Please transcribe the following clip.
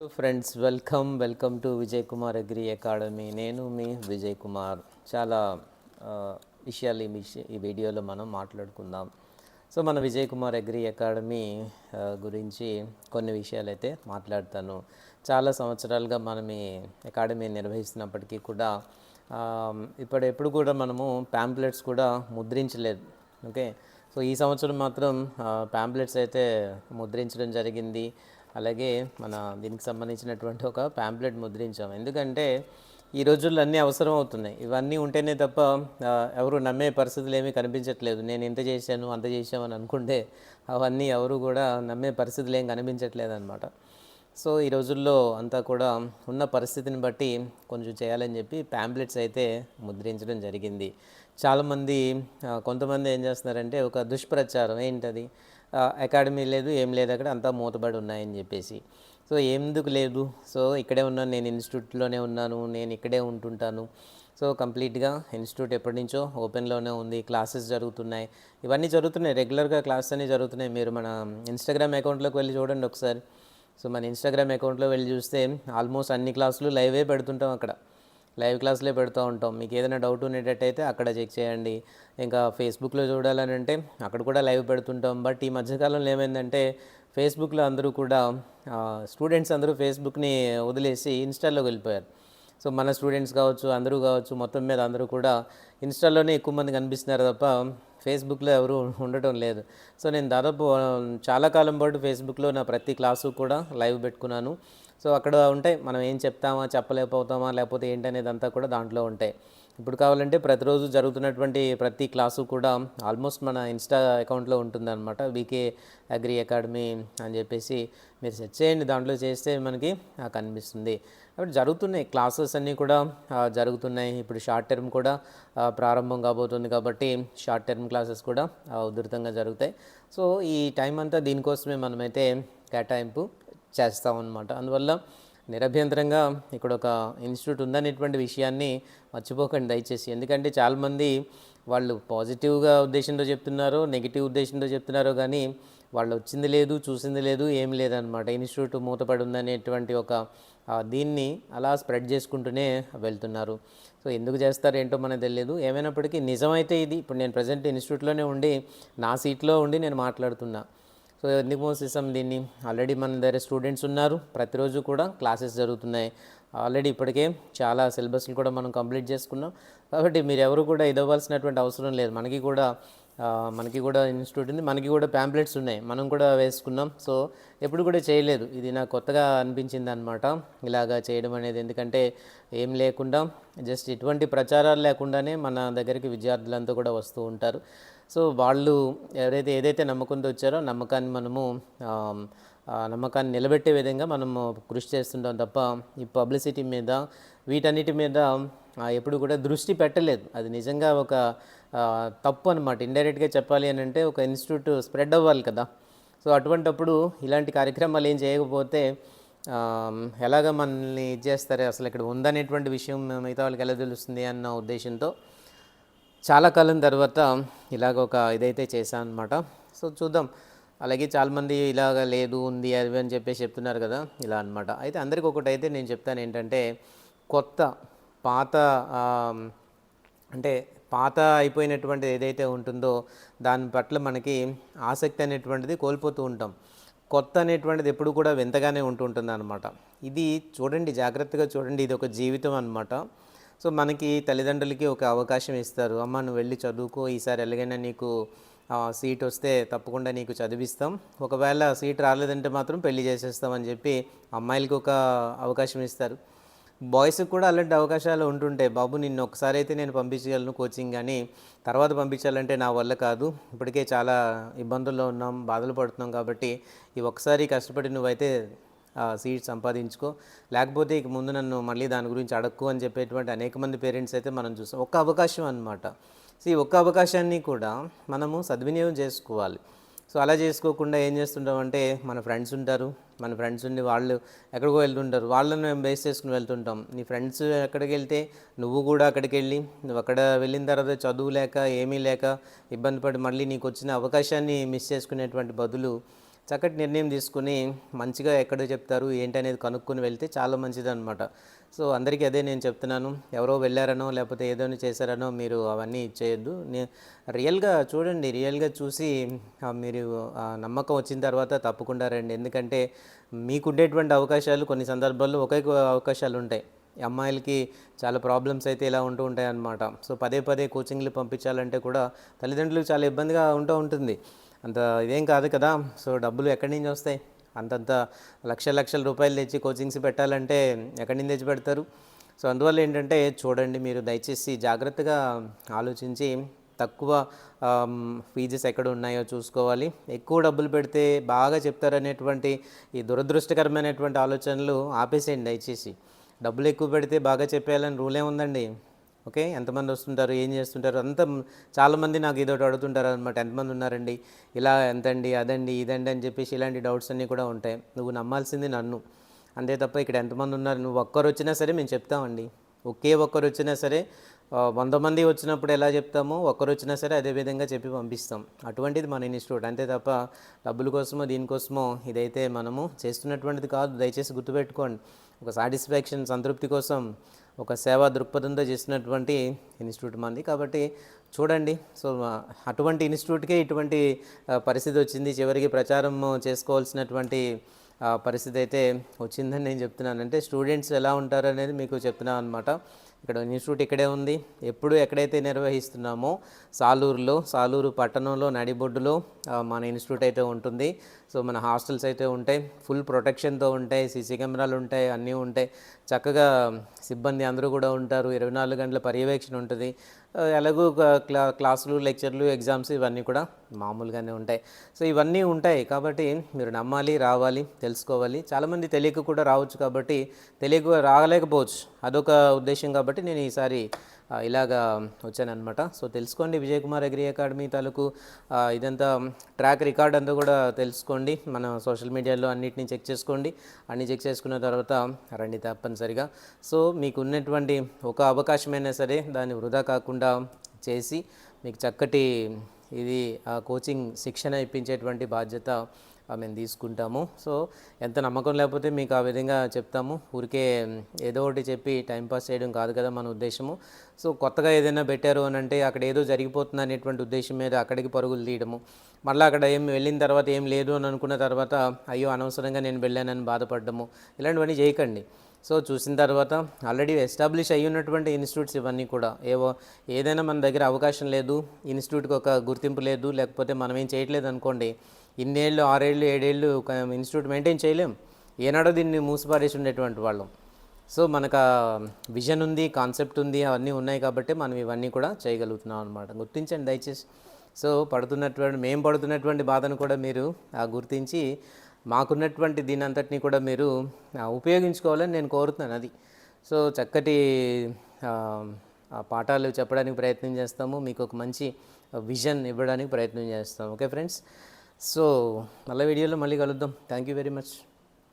Friends welcome welcome to Vijay Kumar agri academy నేను మీ విజయ్ కుమార్ చాలా విషయాలు ఈ విషయ ఈ వీడియోలో మనం మాట్లాడుకుందాం. సో మన విజయ్ కుమార్ అగ్రి అకాడమీ గురించి కొన్ని విషయాలు అయితే మాట్లాడతాను. చాలా సంవత్సరాలుగా మనం ఈ అకాడమీ నిర్వహిస్తున్నప్పటికీ కూడా ఇప్పుడు ఎప్పుడు కూడా మనము ప్యాంప్లెట్స్ కూడా ముద్రించలేదు. ఓకే? సో ఈ సంవత్సరం మాత్రం ప్యాంప్లెట్స్ అయితే ముద్రించడం జరిగింది. అలాగే మన దీనికి సంబంధించినటువంటి ఒక ప్యాంప్లెట్ ముద్రించాం. ఎందుకంటే ఈ రోజుల్లో అన్నీ అవసరం అవుతున్నాయి. ఇవన్నీ ఉంటేనే తప్ప ఎవరు నమ్మే పరిస్థితులు ఏమీ కనిపించట్లేదు. నేను ఇంత చేశాను అంత చేశాను అని అనుకుంటే అవన్నీ ఎవరు కూడా నమ్మే పరిస్థితులు ఏం కనిపించట్లేదు అనమాట సో ఈ రోజుల్లో అంతా కూడా ఉన్న పరిస్థితిని బట్టి కొంచెం చేయాలని చెప్పి ప్యాంప్లెట్స్ అయితే ముద్రించడం జరిగింది. చాలామంది కొంతమంది ఏం చేస్తున్నారంటే ఒక దుష్ప్రచారం. ఏంటది? అకాడమీ లేదు ఏం లేదు అక్కడ అంతా మూతబడి ఉన్నాయని చెప్పేసి. సో ఎందుకు లేదు? సో ఇక్కడే ఉన్నాను నేను ఇన్స్టిట్యూట్లోనే ఉన్నాను నేను ఇక్కడే ఉంటుంటాను. సో కంప్లీట్గా ఇన్స్టిట్యూట్ ఎప్పటి నుంచో ఓపెన్లోనే ఉంది క్లాసెస్ జరుగుతున్నాయి. ఇవన్నీ జరుగుతున్నాయి రెగ్యులర్గా క్లాసెస్ అన్నీ జరుగుతున్నాయి. మీరు మన ఇన్స్టాగ్రామ్ అకౌంట్లోకి వెళ్ళి చూడండి ఒకసారి. సో మన ఇన్స్టాగ్రామ్ అకౌంట్లో వెళ్ళి చూస్తే ఆల్మోస్ట్ అన్ని క్లాసులు లైవే పెడుతుంటాం అక్కడ. లైవ్ క్లాస్లే పెడుతూ ఉంటాం. మీకు ఏదైనా డౌట్ ఉండేటట్టయితే అక్కడ చెక్ చేయండి. ఇంకా ఫేస్బుక్లో చూడాలని అంటే అక్కడ కూడా లైవ్ పెడుతుంటాం. బట్ ఈ మధ్యకాలంలో ఏమైందంటే ఫేస్బుక్లో అందరూ కూడా స్టూడెంట్స్ అందరూ ఫేస్బుక్ని వదిలేసి ఇన్స్టాలోకి వెళ్ళిపోయారు. సో మన స్టూడెంట్స్ కావచ్చు అందరూ కావచ్చు మొత్తం మీద అందరూ కూడా ఇన్స్టాలోనే ఎక్కువ మంది కనిపిస్తున్నారు తప్ప ఫేస్బుక్లో ఎవరు ఉండటం లేదు. సో నేను దాదాపు చాలా కాలం పాటు ఫేస్బుక్లో నా ప్రతి క్లాసు కూడా లైవ్ పెట్టుకున్నాను. సో అక్కడ ఉంటాయి. మనం ఏం చెప్తామా చెప్పలేకపోతామా లేకపోతే ఏంటనేది అంతా కూడా దాంట్లో ఉంటాయి. ఇప్పుడు కావాలంటే ప్రతిరోజు జరుగుతున్నటువంటి ప్రతి క్లాసు కూడా ఆల్మోస్ట్ మన ఇన్స్టా అకౌంట్లో ఉంటుందన్నమాట. వికే అగ్రి అకాడమీ అని చెప్పేసి మీరు సెర్చ్ చేయండి. దాంట్లో చేస్తే మనకి కనిపిస్తుంది. కాబట్టి జరుగుతున్నాయి. క్లాసెస్ అన్నీ కూడా జరుగుతున్నాయి. ఇప్పుడు షార్ట్ టర్మ్ కూడా ప్రారంభం కాబోతుంది కాబట్టి షార్ట్ టర్మ్ క్లాసెస్ కూడా ఉధృతంగా జరుగుతాయి. సో ఈ టైం అంతా దీనికోసమే మనమైతే కేటాయింపు చేస్తామన్నమాట. అందువల్ల నిరభ్యంతరంగా ఇక్కడ ఒక ఇన్స్టిట్యూట్ ఉందనేటువంటి విషయాన్ని మర్చిపోకండి దయచేసి. ఎందుకంటే చాలామంది వాళ్ళు పాజిటివ్గా ఉద్దేశంతో చెప్తున్నారు నెగిటివ్ ఉద్దేశంతో చెప్తున్నారు కానీ వాళ్ళు వచ్చింది లేదు చూసింది లేదు ఏం లేదనమాట ఇన్స్టిట్యూట్ మూతపడి ఉందనేటువంటి ఒక దీన్ని అలా స్ప్రెడ్ చేసుకుంటూనే వెళ్తున్నారు. సో ఎందుకు చేస్తారు ఏంటో మనకు తెలియదు. ఏమైనప్పటికీ నిజమైతే ఇది ఇప్పుడు నేను ప్రజెంట్ ఇన్స్టిట్యూట్లోనే ఉండి నా సీట్లో ఉండి నేను మాట్లాడుతున్నా. సో ఎందుకు మోసేసాం దీన్ని ఆల్రెడీ మన దగ్గర స్టూడెంట్స్ ఉన్నారు. ప్రతిరోజు కూడా క్లాసెస్ జరుగుతున్నాయి. ఆల్రెడీ ఇప్పటికే చాలా సిలబస్లు కూడా మనం కంప్లీట్ చేసుకున్నాం. కాబట్టి మీరు ఎవరు కూడా ఇదవ్వాల్సినటువంటి అవసరం లేదు. మనకి కూడా మనకి కూడా ఇన్స్టిట్యూట్ ఉంది. మనకి కూడా ప్యాంప్లెట్స్ ఉన్నాయి. మనం కూడా వేసుకున్నాం. సో ఎప్పుడు కూడా చేయలేదు. ఇది నాకు కొత్తగా అనిపించింది అనమాట ఇలాగా చేయడం అనేది. ఎందుకంటే ఏం లేకుండా జస్ట్ ఎటువంటి ప్రచారాలు లేకుండానే మన దగ్గరికి విద్యార్థులంతా కూడా వస్తూ ఉంటారు. సో వాళ్ళు ఎవరైతే ఏదైతే నమ్మకంతో వచ్చారో నమ్మకాన్ని మనము నమ్మకాన్ని నిలబెట్టే విధంగా మనము కృషి చేస్తుంటాం తప్ప ఈ పబ్లిసిటీ మీద వీటన్నిటి మీద ఎప్పుడు కూడా దృష్టి పెట్టలేదు. అది నిజంగా ఒక తప్పు అనమాట ఇండైరెక్ట్గా చెప్పాలి అని అంటే ఒక ఇన్స్టిట్యూట్ స్ప్రెడ్ అవ్వాలి కదా. సో అటువంటప్పుడు ఇలాంటి కార్యక్రమాలు ఏం చేయకపోతే ఎలాగ మనల్ని ఇది చేస్తారు? అసలు ఇక్కడ ఉందనేటువంటి విషయం మిగతా వాళ్ళకి ఎలా తెలుస్తుంది అన్న ఉద్దేశంతో చాలా కాలం తర్వాత ఇలాగ ఒక ఇదైతే చేశాను అనమాట సో చూద్దాం. అలాగే చాలామంది ఇలాగ లేదు ఉంది అది అని చెప్పేసి చెప్తున్నారు కదా ఇలా అనమాట అయితే అందరికి ఒకటి అయితే నేను చెప్తాను ఏంటంటే కొత్త పాత అంటే పాత అయిపోయినటువంటిది ఏదైతే ఉంటుందో దాని పట్ల మనకి ఆసక్తి అనేటువంటిది కోల్పోతూ ఉంటాం. కొత్త అనేటువంటిది ఎప్పుడు కూడా వింతగానే ఉంటుంటుంది అనమాట ఇది చూడండి జాగ్రత్తగా చూడండి ఇది ఒక జీవితం అనమాట సో మనకి తల్లిదండ్రులకి ఒక అవకాశం ఇస్తారు. అమ్మ నువ్వు వెళ్ళి చదువుకో ఈసారి ఎలాగైనా నీకు సీట్ వస్తే తప్పకుండా నీకు చదివిస్తాం. ఒకవేళ సీట్ రాలేదంటే మాత్రం పెళ్ళి చేసేస్తామని చెప్పి అమ్మాయిలకి ఒక అవకాశం ఇస్తారు. బాయ్స్కి కూడా అలాంటి అవకాశాలు ఉంటుంటాయి బాబు నిన్ను ఒకసారి అయితే నేను పంపించగలను కోచింగ్ కానీ తర్వాత పంపించాలంటే నా వల్ల కాదు. ఇప్పటికే చాలా ఇబ్బందుల్లో ఉన్నాం బాధలు పడుతున్నాం కాబట్టి ఈ ఒకసారి కష్టపడి నువ్వైతే సీట్ సంపాదించుకో. లేకపోతే ఇక ముందు నన్ను మళ్ళీ దాని గురించి అడక్కు అని చెప్పేటువంటి అనేక మంది పేరెంట్స్ అయితే మనం చూస్తాం ఒక్క అవకాశం అనమాట సో ఈ ఒక్క అవకాశాన్ని కూడా మనము సద్వినియోగం చేసుకోవాలి. సో అలా చేసుకోకుండా ఏం చేస్తుంటామంటే మన ఫ్రెండ్స్ ఉంటారు. మన ఫ్రెండ్స్ ఉండి వాళ్ళు ఎక్కడికో వెళ్తుంటారు. వాళ్ళని మేము బేస్ చేసుకుని వెళ్తుంటాం. నీ ఫ్రెండ్స్ ఎక్కడికి వెళ్తే నువ్వు కూడా అక్కడికి వెళ్ళి నువ్వు అక్కడ వెళ్ళిన తర్వాత చదువు లేక ఏమీ లేక ఇబ్బంది పడి మళ్ళీ నీకు వచ్చిన అవకాశాన్ని మిస్ చేసుకునేటువంటి బదులు చక్కటి నిర్ణయం తీసుకుని మంచిగా ఎక్కడ చెప్తారు ఏంటి అనేది కనుక్కొని వెళ్తే చాలా మంచిది అనమాట సో అందరికీ అదే నేను చెప్తున్నాను. ఎవరో వెళ్ళారనో లేకపోతే ఏదో చేశారనో మీరు అవన్నీ చేయొద్దు రియల్గా చూడండి రియల్గా చూసి మీరు ఆ నమ్మకం వచ్చిన తర్వాత తప్పకుండా రండి. ఎందుకంటే మీకుండేటువంటి అవకాశాలు కొన్ని సందర్భాల్లో ఒకే అవకాశాలు ఉంటాయి అమ్మాయిలకి చాలా ప్రాబ్లమ్స్ అయితే ఇలా ఉంటూ ఉంటాయి అన్నమాట సో పదే పదే కోచింగ్లు పంపించాలంటే కూడా తల్లిదండ్రులు చాలా ఇబ్బందిగా ఉంటూ ఉంటుంది. అంత ఇదేం కాదు కదా. సో డబ్బులు ఎక్కడి నుంచి వస్తాయి? అంతంత లక్ష లక్షల రూపాయలు తెచ్చి కోచింగ్స్ పెట్టాలంటే ఎక్కడి నుంచి తెచ్చి పెడతారు? సో అందువల్ల ఏంటంటే చూడండి మీరు దయచేసి జాగ్రత్తగా ఆలోచించి తక్కువ ఫీజెస్ ఎక్కడ ఉన్నాయో చూసుకోవాలి. ఎక్కువ డబ్బులు పెడితే బాగా చెప్తారనేటువంటి ఈ దురదృష్టకరమైనటువంటి ఆలోచనలు ఆపేసేయండి దయచేసి. డబ్బులు ఎక్కువ పెడితే బాగా చెప్పేయాలని రూలే ఉందండి. ఓకే? ఎంతమంది వస్తుంటారు? ఏం చేస్తుంటారు? అంత చాలామంది నాకు ఏదో అడుగుతుంటారు అనమాట ఎంతమంది ఉన్నారండి? ఇలా ఎంతండి? అదండి? ఇదండి? అని చెప్పేసి ఇలాంటి డౌట్స్ అన్నీ కూడా ఉంటాయి. నువ్వు నమ్మాల్సింది నన్ను. అంతే తప్ప ఇక్కడ ఎంతమంది ఉన్నారు? నువ్వు ఒక్కరు వచ్చినా సరే మేము చెప్తామండి. ఒకే ఒక్కరు వచ్చినా సరే వంద మంది వచ్చినప్పుడు ఎలా చెప్తామో ఒక్కరు వచ్చినా సరే అదే విధంగా చెప్పి పంపిస్తాం. అటువంటిది మన ఇన్స్టిట్యూట్. అంతే తప్ప డబ్బుల కోసమో దీనికోసమో ఇదైతే మనము చేస్తున్నటువంటిది కాదు. దయచేసి గుర్తుపెట్టుకోండి. ఒక సాటిస్ఫాక్షన్ సంతృప్తి కోసం ఒక సేవా దృక్పథంతో చేసినటువంటి ఇన్స్టిట్యూట్ మంది. కాబట్టి చూడండి సో అటువంటి ఇన్స్టిట్యూట్కే ఇటువంటి పరిస్థితి వచ్చింది. చివరికి ప్రచారం చేసుకోవాల్సినటువంటి పరిస్థితి అయితే వచ్చిందని నేను చెప్తున్నాను. అంటే స్టూడెంట్స్ ఎలా ఉంటారు అనేది మీకు చెప్తున్నాను అనమాట ఇక్కడ ఇన్స్టిట్యూట్ ఇక్కడే ఉంది. ఎప్పుడు ఎక్కడైతే నిర్వహిస్తున్నామో సాలూరులో సాలూరు పట్టణంలో నడిబొడ్డులో మన ఇన్స్టిట్యూట్ అయితే ఉంటుంది. సో మన హాస్టల్స్ అయితే ఉంటాయి. ఫుల్ ప్రొటెక్షన్తో ఉంటాయి. సీసీ కెమెరాలు ఉంటాయి. అన్నీ ఉంటాయి. చక్కగా సిబ్బంది అందరూ కూడా ఉంటారు. ఇరవై నాలుగు గంటల పర్యవేక్షణ ఉంటుంది. ఎలాగూ క్లా క్లాసులు లెక్చర్లు ఎగ్జామ్స్ ఇవన్నీ కూడా మామూలుగానే ఉంటాయి. సో ఇవన్నీ ఉంటాయి కాబట్టి మీరు నమ్మాలి రావాలి తెలుసుకోవాలి. చాలామంది తెలియక కూడా రావచ్చు కాబట్టి తెలియక రాగలేకపోవచ్చు అదొక ఉద్దేశం కాబట్టి నేను ఈసారి ఇలాగా వచ్చానమాట సో తెలుసుకోండి విజయ్ కుమార్ అగ్రి అకాడమీ తాలూకు ఇదంతా ట్రాక్ రికార్డ్ అంతా కూడా తెలుసుకోండి. మన సోషల్ మీడియాలో అన్నిటిని చెక్ చేసుకోండి. అన్ని చెక్ చేసుకున్న తర్వాత రండి తప్పనిసరిగా. సో మీకు ఉన్నటువంటి ఒక అవకాశమైనా సరే దాన్ని వృధా కాకుండా చేసి మీకు చక్కటి ఇది ఆ కోచింగ్ శిక్షణ ఇప్పించేటువంటి బాధ్యత మేము తీసుకుంటాము. సో ఎంత నమ్మకం లేకపోతే మీకు ఆ విధంగా చెప్తాము. ఊరికే ఏదో ఒకటి చెప్పి టైంపాస్ చేయడం కాదు కదా మన ఉద్దేశము. సో కొత్తగా ఏదైనా పెట్టారు అని అంటే అక్కడ ఏదో జరిగిపోతుంది అనేటువంటి ఉద్దేశం మీద అక్కడికి పరుగులు తీయడము. మళ్ళీ అక్కడ ఏం వెళ్ళిన తర్వాత ఏం లేదు అని అనుకున్న తర్వాత అయ్యో అనవసరంగా నేను వెళ్ళానని బాధపడ్డము. ఇలాంటివన్నీ చేయకండి. సో చూసిన తర్వాత ఆల్రెడీ ఎస్టాబ్లిష్ అయ్యి ఉన్నటువంటి ఇన్స్టిట్యూట్స్ ఇవన్నీ కూడా. ఏవో ఏదైనా మన దగ్గర అవకాశం లేదు ఇన్స్టిట్యూట్కి ఒక గుర్తింపు లేదు లేకపోతే మనం ఏం చేయట్లేదు అనుకోండి ఇన్నేళ్ళు ఆరేళ్ళు ఏడేళ్ళు ఒక ఇన్స్టిట్యూట్ మెయింటైన్ చేయలేం. ఏనాడో దీన్ని మూసిపారేసి ఉండేటువంటి వాళ్ళం. సో మనకు విజన్ ఉంది కాన్సెప్ట్ ఉంది అవన్నీ ఉన్నాయి కాబట్టి మనం ఇవన్నీ కూడా చేయగలుగుతున్నాం అనమాట గుర్తించండి దయచేసి. సో పడుతున్నటువంటి మేము పడుతున్నటువంటి బాధను కూడా మీరు ఆ, గుర్తించి మాకున్నటువంటి దీని అంతటిని కూడా మీరు ఉపయోగించుకోవాలని నేను కోరుతున్నాను అది. సో చక్కటి పాఠాలు చెప్పడానికి ప్రయత్నం చేస్తాము. మీకు ఒక మంచి విజన్ ఇవ్వడానికి ప్రయత్నం చేస్తాము. Okay friends? సో మళ్ళీ వీడియోలో మళ్ళీ కలుద్దాం. Thank you very much